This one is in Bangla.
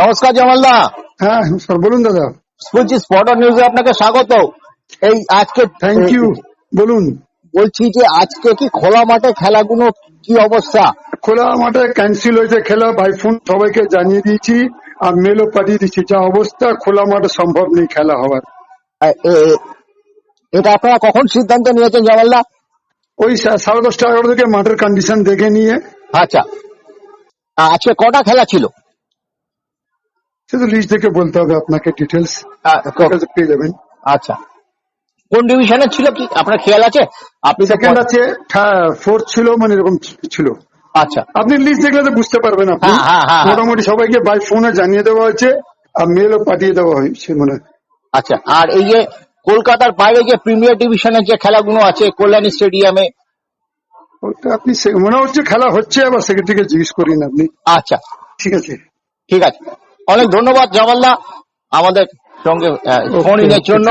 নমস্কার জামালদা হ্যাঁ স্যার বলুন দাদা। বলছি স্পটার নিউজে আপনাকে স্বাগত। এই আজকে থ্যাংক ইউ বলুন। বলছি যে আজকে কি খোলা মাঠে খেলাগুলো কি অবস্থা? খোলা মাঠে ক্যান্সেল হয়েছে খেলা বাই ফোন সবাইকে জানিয়ে দিয়েছি আর মেলও পাঠিয়ে দিচ্ছি যা অবস্থা খোলা মাঠে সম্ভব নেই খেলা হওয়ার। এটা আপনারা কখন সিদ্ধান্ত নিয়েছেন জামালদা ওই সাড়ে দশটা এগারো থেকে মাঠের কন্ডিশন দেখে নিয়ে। আচ্ছা। আজকে কটা খেলা ছিল? শুধু লিস্ট দেখে বলতে হবে আপনাকে ডিটেলস পেয়ে যাবেন? আচ্ছা। কোন ডিভিশনে ছিল কি? আপনার খেয়াল আছে? আপনি সেকেন্ড আছে ফোর্থ ছিল মানে এরকম ছিল। আচ্ছা। আপনি লিস্ট দেখলে তো বুঝতে পারবেন আপনি। হ্যাঁ, হ্যাঁ, হ্যাঁ। মোটামুটি সবাইকে বাই ফোনে জানিয়ে দেওয়া হয়েছে আর মেলও পাঠিয়ে দেওয়া হয়েছে মানে। আচ্ছা আর এই যে কলকাতার বাইরে যে প্রিমিয়ার ডিভিশনের যে খেলাগুলো আছে কল্যাণী স্টেডিয়ামে ওটা আপনি মনে হচ্ছে খেলা হচ্ছে আবার সেক্রেটারিকে জিজ্ঞেস করিন আপনি। আচ্ছা। ঠিক আছে। ঠিক আছে। অনেক ধন্যবাদ জামাল্লা আমাদের সঙ্গে ফোন জন্য.